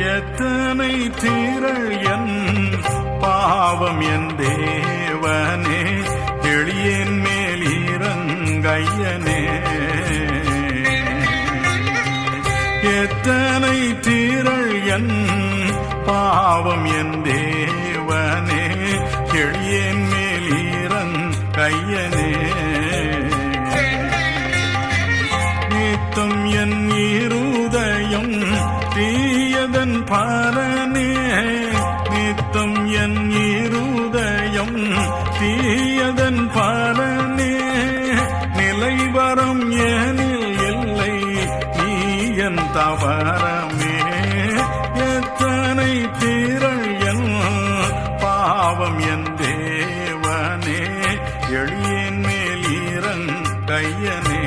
எத்தனை தீரள் என் பாவம் என் தேவனே? எளியேன் மேல் இறங்கையனே. எத்தனை தீரள் என் பாவம் என் தேவனே? எளியேன் மேல் இறங்கையனே. நித்தம் என் இருதயம் தீ வேதன் பாரனே நித்தம் என் இருதயம். தீயதன் பாரனே நிலைவரம் ஏனில் இல்லை. நீ என் தவறமே எத்தனை திரள் என் பாவம் என் தேவனே. எளியன் மேல் இறங்கையனே